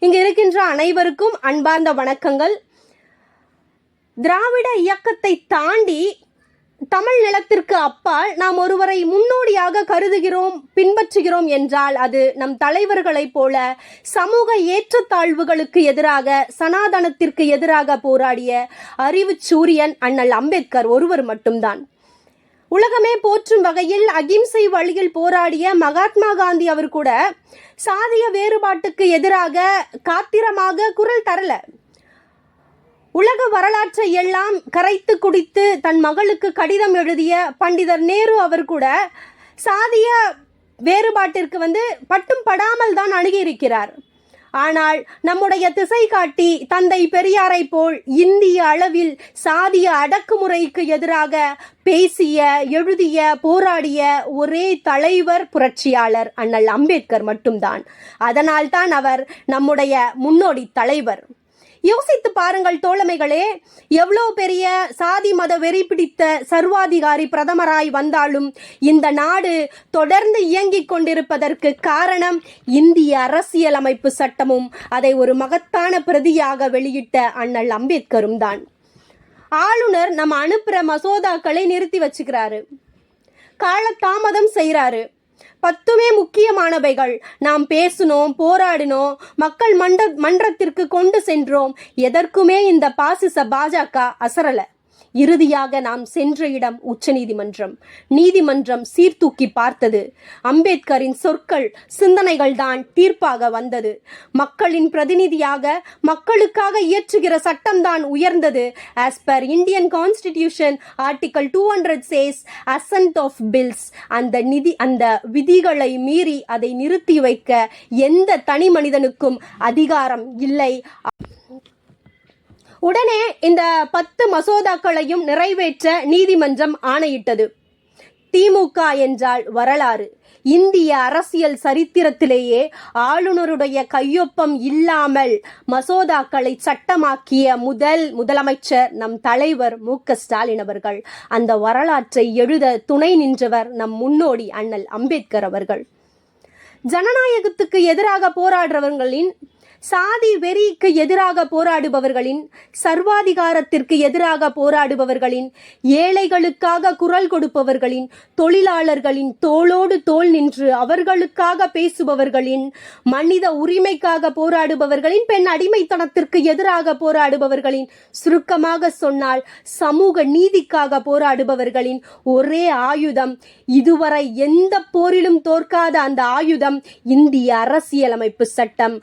இங்கு இருக்கின்ற அனைவருக்கும் அன்பார்ந்த வணக்கங்கள். திராவிட இயக்கத்தை தாண்டி தமிழ் நிலத்திற்கு அப்பால் நாம் ஒருவரை முன்னோடியாக கருதுகிறோம் பின்பற்றுகிறோம் என்றால் அது நம் தலைவர்களைப் போல சமூக ஏற்றத்தாழ்வுகளுக்கு எதிராக சனாதனத்திற்கு எதிராக போராடிய அறிவு சூரியன் அண்ணல் அம்பேத்கர் ஒருவர் மட்டும்தான். உலகமே போற்றும் வகையில் அகிம்சை வழியில் போராடிய மகாத்மா காந்தி அவர் கூட சாதிய வேறுபாட்டுக்கு எதிராக காத்திரமாக குரல் தரல. உலக வரலாற்றை எல்லாம் கரைத்து குடித்து தன் மகளுக்கு கடிதம் எழுதிய பண்டிதர் நேரு அவர் கூட சாதிய வேறுபாட்டிற்கு வந்து பட்டும் படாமல் தான் அணுகியிருக்கிறார் ஆனால் நம்முடைய திசை காட்டி தந்தை பெரியாரை போல் இந்திய அளவில் சாதிய அடக்குமுறைக்கு எதிராக பேசிய எழுதிய போராடிய ஒரே தலைவர் புரட்சியாளர் அண்ணல் அம்பேத்கர் மட்டும்தான். அதனால்தான் அவர் நம்முடைய முன்னோடி தலைவர். யோசித்து பாருங்கள் தோழமைகளே எவ்வளோ பெரிய சாதி மத வெறி பிடித்த சர்வாதிகாரி பிரதமராய் வந்தாலும் இந்த நாடு தொடர்ந்து இயங்கிக் கொண்டிருப்பதற்கு காரணம் இந்திய அரசியலமைப்பு சட்டமும் அதை ஒரு மகத்தான பிரதியாக வெளியிட்ட அண்ணல் அம்பேத்கரும் தான். ஆளுநர் நம்ம அனுப்புற மசோதாக்களை நிறுத்தி வச்சுக்கிறாரு. காலதாமதம் செய்கிறாரு பத்துமே முக்கியமானவைகள். நாம் பேசினோம் போராடினோம் மக்கள் மண்ட மன்றத்திற்கு கொண்டு சென்றோம். எதற்குமே இந்த பாசிச பாஜக அசரலை. இறுதியாக நாம் சென்ற இடம் உச்சநீதிமன்றம். நீதிமன்றம் சீர்தூக்கி பார்த்தது. அம்பேத்கரின் சொற்கள் சிந்தனைகள் தான் தீர்ப்பாக வந்தது. மக்களின் பிரதிநிதியாக மக்களுக்காக இயற்றுகிற சட்டம்தான் உயர்ந்தது. As per Indian constitution article two hundred says assent of bills அந்த நிதி அந்த விதிகளை மீறி அதை நிறுத்தி வைக்க எந்த தனி மனிதனுக்கும் அதிகாரம் இல்லை. உடனே இந்த பத்து மசோதாக்களையும் நிறைவேற்ற நீதிமன்றம் ஆணையிட்டது. திமுக என்றால் வரலாறு. இந்திய அரசியல் சரித்திரத்திலேயே ஆளுநருடைய கையொப்பம் இல்லாமல் மசோதாக்களை சட்டமாக்கிய முதல் முதலமைச்சர் நம் தலைவர் மு ஸ்டாலின் அவர்கள். அந்த வரலாற்றை எழுத துணை நின்றவர் நம் முன்னோடி அண்ணல் அம்பேத்கர் அவர்கள். ஜனநாயகத்துக்கு எதிராக போராடுறவர்களின் சாதி வெறிக்கு எதிராக போராடுபவர்களின் சர்வாதிகாரத்திற்கு எதிராக போராடுபவர்களின் ஏழைகளுக்காக குரல் கொடுப்பவர்களின் தொழிலாளர்களின் தோளோடு தோள் நின்று அவர்களுக்காக பேசுபவர்களின் மனித உரிமைக்காக போராடுபவர்களின் பெண் அடிமைத்தனத்திற்கு எதிராக போராடுபவர்களின் சுருக்கமாக சொன்னால் சமூக நீதிக்காக போராடுபவர்களின் ஒரே ஆயுதம். இதுவரை எந்த போரிலும் தோற்காத அந்த ஆயுதம் இந்திய அரசியலமைப்பு சட்டம்.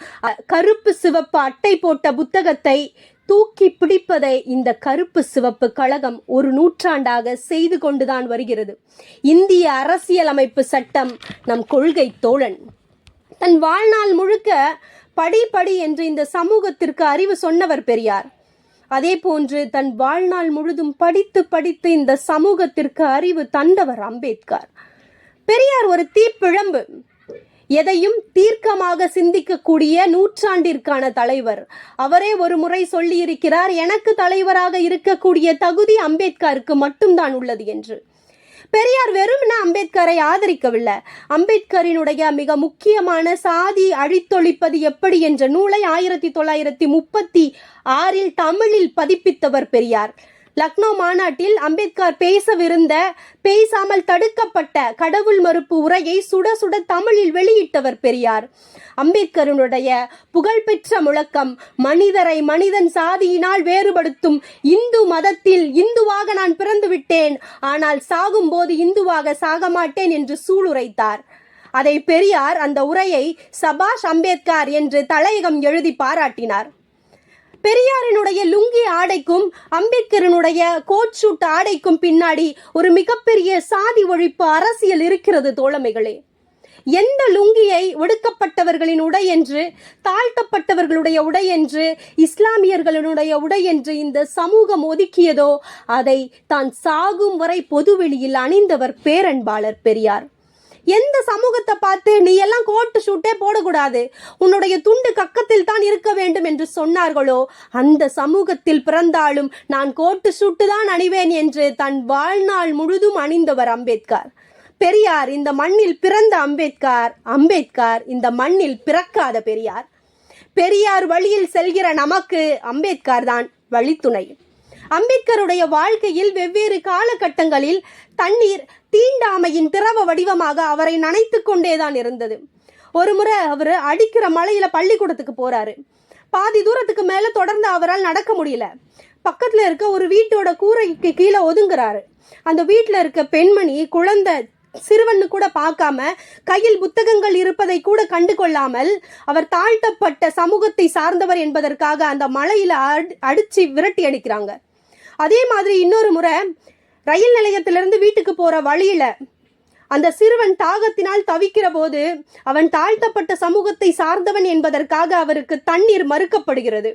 கருப்பு சிவப்பு அட்டை போட்ட புத்தகத்தை தூக்கி பிடிப்பதை இந்த கருப்பு சிவப்பு கழகம் ஒரு நூற்றாண்டாக செய்து கொண்டுதான் வருகிறது. இந்திய அரசியலமைப்பு சட்டம் நம் கொள்கை தோழன். தன் வாழ்நாள் முழுக்க படி படி என்று இந்த சமூகத்திற்கு அறிவு சொன்னவர் பெரியார். அதே போன்று தன் வாழ்நாள் முழுதும் படித்து படித்து இந்த சமூகத்திற்கு அறிவு தந்தவர் அம்பேத்கர். பெரியார் ஒரு தீப்பிழம்பு. எதையும் தீர்க்கமாக சிந்திக்கக்கூடிய நூற்றாண்டிற்கான தலைவர். அவரே ஒரு முறை சொல்லியிருக்கிறார் எனக்கு தலைவராக இருக்கக்கூடிய தகுதி அம்பேத்கருக்கு மட்டும்தான் உள்ளது என்று. பெரியார் வெறும்னா அம்பேத்கரை ஆதரிக்கவில்லை. அம்பேத்கரினுடைய மிக முக்கியமான சாதி அழித்தொழிப்பது எப்படி என்ற நூலை ஆயிரத்தி தொள்ளாயிரத்தி முப்பத்தி ஆறில் தமிழில் பதிப்பித்தவர் பெரியார். லக்னோ மாநாட்டில் அம்பேத்கர் பேசவிருந்த பேசாமல் தடுக்கப்பட்ட கடவுள் மறுப்பு உரையை சுட சுட தமிழில் வெளியிட்டவர் பெரியார். அம்பேத்கருடைய புகழ்பெற்ற முழக்கம் மனிதரை மனிதன் சாதியினால் வேறுபடுத்தும் இந்து மதத்தில் இந்துவாக நான் பிறந்து விட்டேன் ஆனால் சாகும் போது இந்துவாக சாக மாட்டேன் என்று சூளுரைத்தார். அதை பெரியார் அந்த உரையை சபாஷ் அம்பேத்கர் என்று தலையகம் எழுதி பாராட்டினார். பெரியாரினுடைய லுங்கி ஆடைக்கும் அம்பேத்கரனுடைய கோட் சூட் ஆடைக்கும் பின்னாடி ஒரு மிகப்பெரிய சாதி ஒழிப்பு அரசியல் இருக்கிறது தோழமைகளே. எந்த லுங்கியை ஒடுக்கப்பட்டவர்களின் உடை என்று தாழ்த்தப்பட்டவர்களுடைய உடை என்று இஸ்லாமியர்களுடைய உடை என்று இந்த சமூகம் ஒதுக்கியதோ அதை தான் சாகும் வரை பொதுவெளியில் அணிந்தவர் பேரன்பாளர் பெரியார். எந்த சமூகத்தை பார்த்து நீ எல்லாம் கோட்டு ஷூட்டே போடக்கூடாது. உன்னுடைய துண்டு கக்கத்தில் தான் இருக்க வேண்டும் என்று சொன்னார்களோ அந்த சமூகத்தில் பிறந்தாலும் நான் கோட்டு ஷூட்டு தான் அணிவேன் என்று தன் வாழ்நாள் முழுதும் அணிந்தவர் அம்பேத்கர். பெரியார் இந்த மண்ணில் பிறந்த அம்பேத்கர் அம்பேத்கர் இந்த மண்ணில் பிறக்காத பெரியார். பெரியார் வழியில் செல்கிற நமக்கு அம்பேத்கர் தான் வழித்துணை. அம்பேத்கருடைய வாழ்க்கையில் வெவ்வேறு காலகட்டங்களில் தண்ணீர் தீண்டாமையின் திரவ வடிவமாக அவரை நனைத்து கொண்டேதான் இருந்தது. ஒரு முறை அவர் அடிக்கிற மலையில பள்ளிக்கூடத்துக்கு போறாரு. பாதி தூரத்துக்கு மேல தொடர்ந்து அவரால் நடக்க முடியல. பக்கத்துல இருக்க ஒரு வீட்டோட கூரைக்கு கீழே ஒதுங்குறாரு. அந்த வீட்டுல இருக்க பெண்மணி குழந்தை சிறுவன்னு கூட பார்க்காம கையில் புத்தகங்கள் இருப்பதை கூட கண்டு கொள்ளாமல் அவர் தாழ்த்தப்பட்ட சமூகத்தை சார்ந்தவர் என்பதற்காக அந்த மலையில அடி- அடிச்சு விரட்டி அடிக்கிறாங்க. அதே மாதிரி இன்னொரு முறை ரயில் நிலையத்திலிருந்து வீட்டுக்கு போற வழியில அந்த சிறுவன் தாகத்தினால் தவிக்கிற போது அவன் தாழ்த்தப்பட்ட சமூகத்தை சார்ந்தவன் என்பதற்காக அவருக்கு தண்ணீர் மறுக்கப்படுகிறது.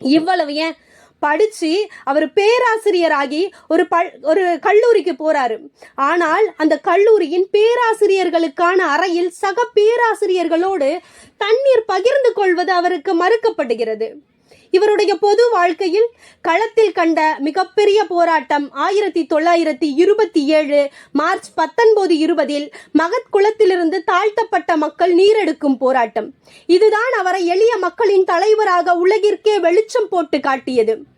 இவ்வளவு ஏன்? படிச்சு அவர் பேராசிரியராகி ஒரு பல் ஒரு கல்லூரிக்கு போறாரு. ஆனால் அந்த கல்லூரியின் பேராசிரியர்களுக்கான அறையில் சக பேராசிரியர்களோடு தண்ணீர் பகிர்ந்து கொள்வது அவருக்கு மறுக்கப்படுகிறது. இவருடைய பொது வாழ்க்கையில் களத்தில் கண்ட மிகப்பெரிய போராட்டம் ஆயிரத்தி தொள்ளாயிரத்தி இருபத்தி ஏழு மார்ச் பத்தொன்பது இருபதில் மகத் குளத்திலிருந்து தாழ்த்தப்பட்ட மக்கள் நீரெடுக்கும் போராட்டம். இதுதான் அவரை எளிய மக்களின் தலைவராக உலகிற்கே வெளிச்சம் போட்டு காட்டியது.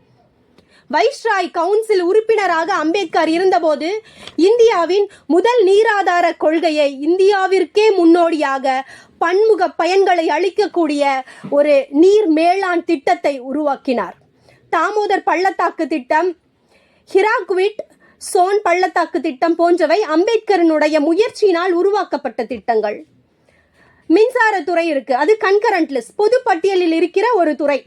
வைஸ்ராய் கவுன்சில் உறுப்பினராக அம்பேத்கர் இருந்தபோது இந்தியாவின் முதல் நீராதார கொள்கையை இந்தியாவிற்கே முன்னோடியாக பன்முக பயன்களை அளிக்கக்கூடிய ஒரு நீர் மேலாண் திட்டத்தை உருவாக்கினார். தாமோதர் பள்ளத்தாக்கு திட்டம் ஹிராக்விட் சோன் பள்ளத்தாக்கு திட்டம் போன்றவை அம்பேத்கரனுடைய முயற்சியினால் உருவாக்கப்பட்ட திட்டங்கள். மின்சாரத்துறை இருக்கு. அது கன்கரண்ட் லிஸ்ட் பொது பட்டியலில் இருக்கிற ஒரு துறை.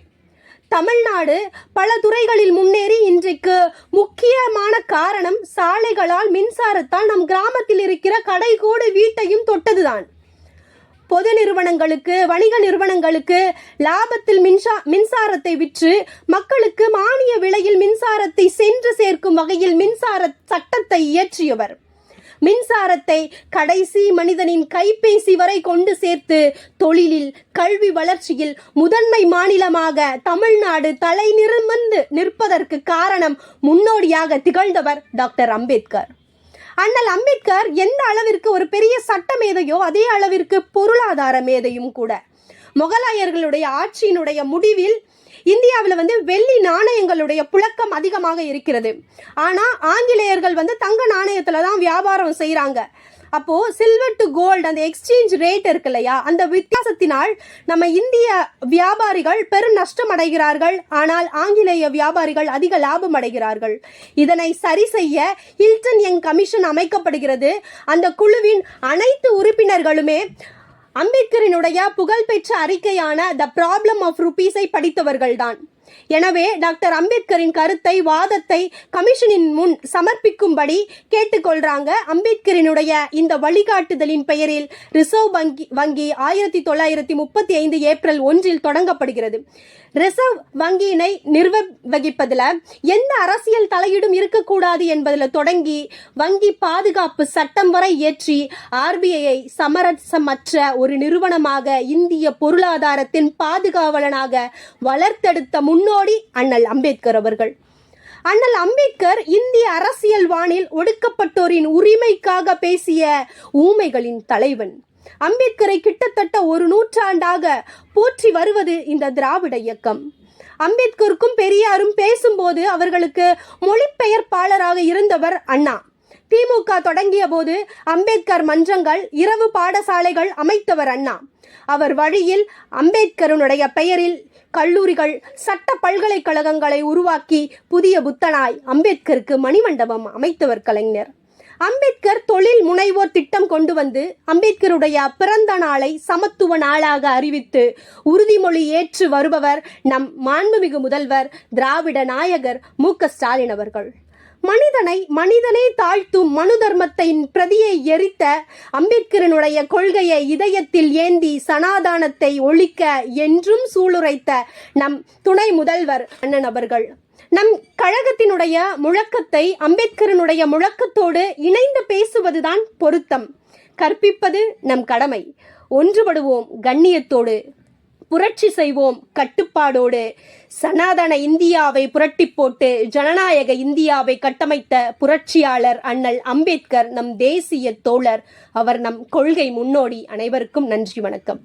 தமிழ்நாடு பல துறைகளில் முன்னேறி இன்றைக்கு முக்கியமான காரணம் சாலைகளால் மின்சாரத்தால் நம் கிராமத்தில் இருக்கிற கடைகோடு வீட்டையும் தொட்டதுதான். பொது நிறுவனங்களுக்கு வணிக நிறுவனங்களுக்கு லாபத்தில் மின்சா மின்சாரத்தை விற்று மக்களுக்கு மானிய விலையில் மின்சாரத்தை சென்று சேர்க்கும் வகையில் மின்சார சட்டத்தை இயற்றியவர். மின்சாரத்தை கடைசி மனிதனின் கைபேசி வரை கொண்டு சேர்த்து தொழிலில் கல்வி வளர்ச்சியில் முதன்மை மாநிலமாக தமிழ்நாடு தலை நிறுமந்து நிற்பதற்கு காரணம் முன்னோடியாக திகழ்ந்தவர் டாக்டர் அம்பேத்கர். அண்ணல் அம்பேத்கர் எந்த அளவிற்கு ஒரு பெரிய சட்ட மேதையோ அதே அளவிற்கு பொருளாதார மேதையும் கூட. முகலாயர்களுடைய ஆட்சியினுடைய முடிவில் இந்தியாவில் வந்து வெள்ளி நாணயங்களுடைய புழக்கம் அதிகமாக இருக்கிறது. ஆனால் ஆங்கிலேயர்கள் வந்து தங்க நாணயத்தில் தான் வியாபாரம் செய்கிறாங்க அப்போ சில்வர் டு கோல்டு அந்த எக்ஸ்சேஞ்ச் ரேட் இருக்கு இல்லையா? அந்த வித்தியாசத்தினால் நம்ம இந்திய வியாபாரிகள் பெரும் நஷ்டம் அடைகிறார்கள். ஆனால் ஆங்கிலேய வியாபாரிகள் அதிக லாபம் அடைகிறார்கள். இதனை சரி செய்ய ஹில்டன் யங் கமிஷன் அமைக்கப்படுகிறது. அந்த குழுவின் அனைத்து உறுப்பினர்களுமே அம்பேத்கரினுடைய புகழ்பெற்ற அறிக்கையான த ப்ராப்ளம் ஆஃப் ருபீஸை படித்தவர்கள்தான். எனவே டாக்டர் அம்பேத்கரின் கருத்தை வாதத்தை கமிஷனின் முன் சமர்ப்பிக்கும்படி கேட்டுக்கொள்றாங்க. அம்பேத்கரினுடைய இந்த வழிகாட்டுதலின் பெயரில் ரிசர்வ் வங்கி வங்கி ஆயிரத்தி தொள்ளாயிரத்தி முப்பத்தி ஐந்து ஏப்ரல் ஒன்றில் தொடங்கப்படுகிறது. ரிசர்வ் வங்கியினை நிர்வகிப்பதில் எந்த அரசியல் தலையீடும் இருக்கக்கூடாது என்பதில் தொடங்கி வங்கி பாதுகாப்பு சட்டம் வரை இயற்றி ஆர்பிஐயை சமரசமற்ற ஒரு நிறுவனமாக இந்திய பொருளாதாரத்தின் பாதுகாவலனாக வளர்த்தெடுத்த முன் முன்னோடி அண்ணல் அம்பேத்கர் அவர்கள். அண்ணல் அம்பேத்கர் இந்திய அரசியல் வானில் ஒடுக்கப்பட்டோரின் உரிமைக்காக பேசிய ஊமைகளின் தலைவன். அம்பேத்கரை கிட்டத்தட்ட ஒரு நூற்றாண்டாக போற்றி வருவது இந்த திராவிட இயக்கம். அம்பேத்கருக்கும் பெரியாரும் பேசும்போது அவர்களுக்கு மொழிபெயர்ப்பாளராக இருந்தவர் அண்ணா. திமுக தொடங்கிய போது அம்பேத்கர் மன்றங்கள் இரவு பாடசாலைகள் அமைத்தவர் அண்ணா. அவர் வழியில் அம்பேத்கருடைய பெயரில் கல்லூரிகள் சட்ட பல்கலைக்கழகங்களை உருவாக்கி புதிய புத்தனாய் அம்பேத்கருக்கு மணிமண்டபம் அமைத்தவர் கலைஞர். அம்பேத்கர் தொழில் முனைவோர் திட்டம் கொண்டு வந்து அம்பேத்கருடைய பிறந்த நாளை சமத்துவ நாளாக அறிவித்து உறுதிமொழி ஏற்று வருபவர் நம் மாண்புமிகு முதல்வர் திராவிட நாயகர் மு ஸ்டாலின் அவர்கள். மனிதனை மனிதனே தாழ்த்தும் மனு தர்மத்தின் பிரதியை எரித்த அம்பேத்கரனுடைய கொள்கையை இதயத்தில் ஏந்தி சனாதானத்தை ஒழிக்க என்றும் சூளுரைத்த நம் துணை முதல்வர் அண்ணன் அவர்கள். நம் கழகத்தினுடைய முழக்கத்தை அம்பேத்கரனுடைய முழக்கத்தோடு இணைந்து பேசுவதுதான் பொருத்தம். கற்பிப்பது நம் கடமை. ஒன்றுபடுவோம் கண்ணியத்தோடு. புரட்சி செய்வோம் கட்டுப்பாடோடு. சனாதன இந்தியாவை புரட்டி போட்டு ஜனநாயக இந்தியாவை கட்டமைத்த புரட்சியாளர் அண்ணல் அம்பேத்கர் நம் தேசிய தோழர். அவர் நம் கொள்கை முன்னோடி. அனைவருக்கும் நன்றி வணக்கம்.